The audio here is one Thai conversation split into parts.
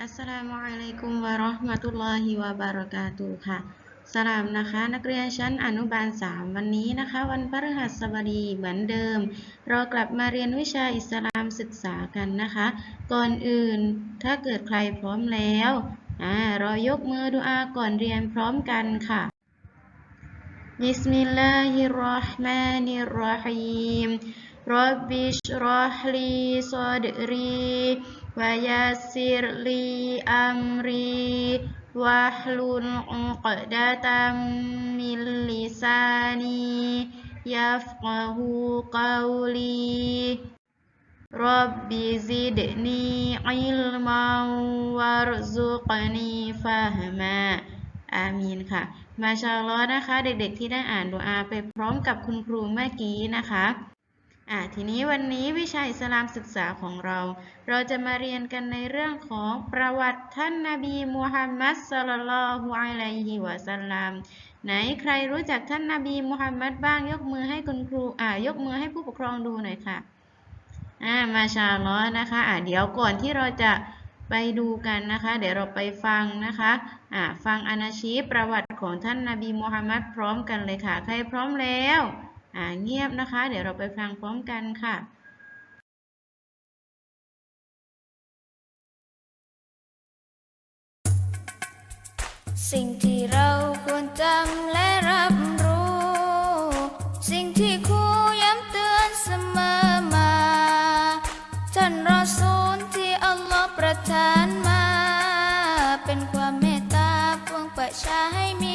อัสสลามุอะลัยกุมวะเราะห์มะตุลลอฮิวะบะเราะกาตุฮ์ค่ะ สลามนะคะ นักเรียนชั้นอนุบาล 3 วันนี้นะคะ วันพฤหัสบดีเหมือนเดิม เรากลับมาเรียนวิชาอิสลามศึกษากันนะคะ ก่อนอื่นถ้าเกิดใครพร้อมแล้วอ่าเรายกมือดุอาก่อนเรียนพร้อมกันค่ะ บิสมิลลาฮิรเราะห์มานิรเราะฮีม رب اشرح لي صدري ويسر لي أمري واحلل عقدة من لساني يفقه قولي رب زدني علما وارزقني فهما อามีนค่ะ มาชาอัลลอฮ์นะคะ เด็กๆที่ได้อ่านดุอาไปพร้อมกับคุณครูเมื่อกี้นะคะ อะทีนี้วันนี้วิชาอิสลามศึกษาของเรา เราจะมาเรียนกันในเรื่องของประวัติท่านนบีมูฮัมมัดสลลัลฮุอะลัยฮิวะสัลลัมไหนใครรู้จักท่านนบีมูฮัมมัดบ้างยกมือให้คุณครูอ่ายกมือให้ผู้ปกครองดูหน่อยค่ะอ่ามาชาลลอฮ์นะคะอ่าเดี๋ยวก่อนที่เราจะไปดูกันนะคะ เดี๋ยวเราไปฟังนะคะอ่าฟังอานาชีประวัติของท่านนบีมูฮัมมัดพร้อมกันเลยค่ะ ใครพร้อมแล้ว เงียบนะคะ เดี๋ยวเราไปฟังพร้อมกันค่ะสิ่งที่เราควรจำและรับรู้ สิ่งที่ครูย้ำเตือนเสมอมา ท่านรอซูลที่อัลลอฮ์ประทานมา เป็นความเมตตาปวงประชาให้มี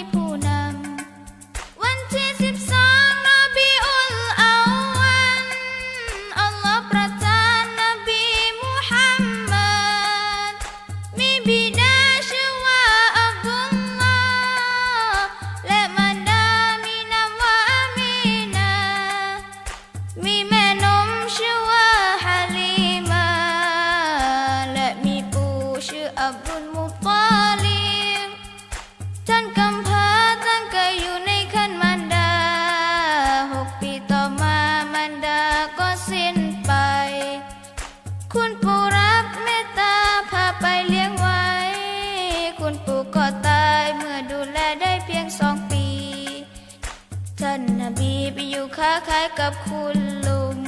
ค้าขายกับคุณลุง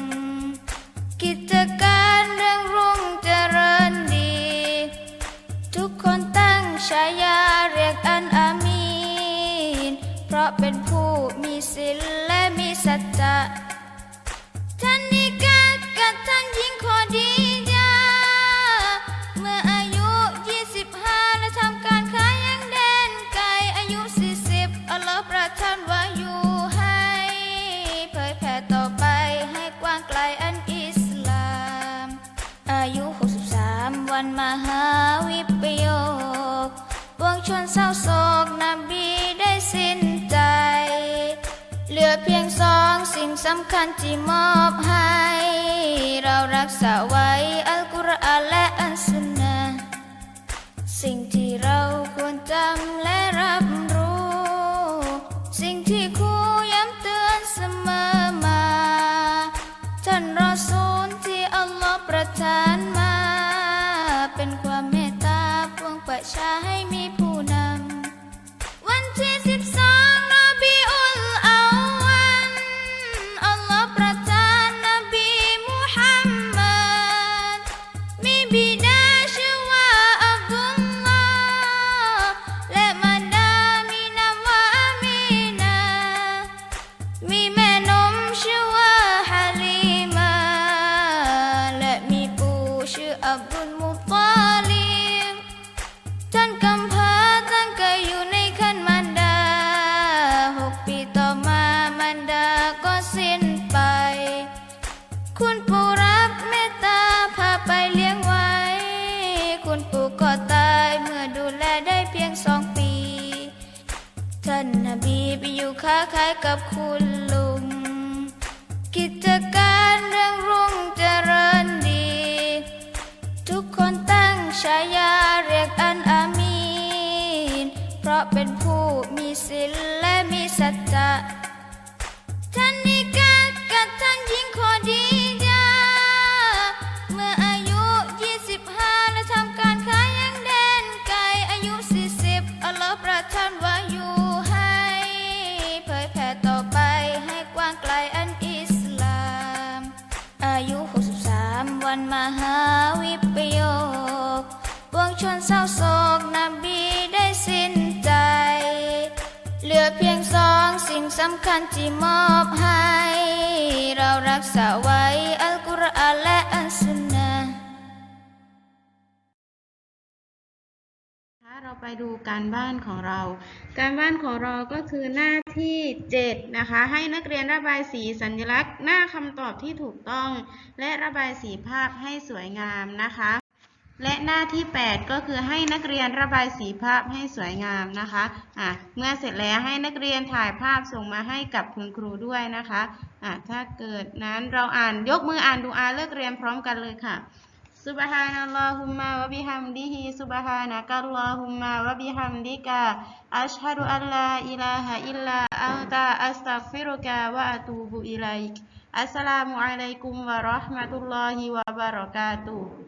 กิจการเรื่องรุ่งเจริญดี ทุกคนตั้งฉายาเรียกอันอามีน เพราะเป็นผู้มีศีลและมีสัจจะ อเพียงสองสิ่งสำคัญที่มอบให้ เรารักษาไว้อัลกุรอานและอัลสุนนะสิ่งที่เราควรจำและรับรู้ สิ่งที่ครูย้ำเตือนเสมอมา ท่านรอซูลที่อัลลอฮ์ประทาน นนบีไปอยู่ค้าขายกับคุณ เศร้าโศกนบีได้สิ้นใจ เหลือเพียงสองสิ่งสำคัญที่มอบให้ เรารักษาไว้อัลกุรอานและอันสุนนะเราไปดูการบ้านของเรา การบ้านของเราก็คือหน้าที่ 7 นะคะ ให้นักเรียนระบายสีสัญลักษณ์ หน้าคำตอบที่ถูกต้อง และระบายสีภาพให้สวยงามนะคะ และหน้าที่ 8 ก็คือให้นักเรียนระบายสีภาพให้สวยงามนะคะอะเมื่อเสร็จแล้วให้นักเรียนถ่ายภาพส่งมาให้กับคุณครูด้วยนะคะอะถ้าเกิดนั้นเราอ่านยกมืออ่านดูอาเลิกเรียนพร้อมกันเลยค่ะ Subhanallahumma wa bihamdihi subhanakallahumma wa bihamdika ashhadu an la ilaha illa anta astaghfiruka wa atubu ilaik Assalamualaikum warahmatullahi wabarakatuh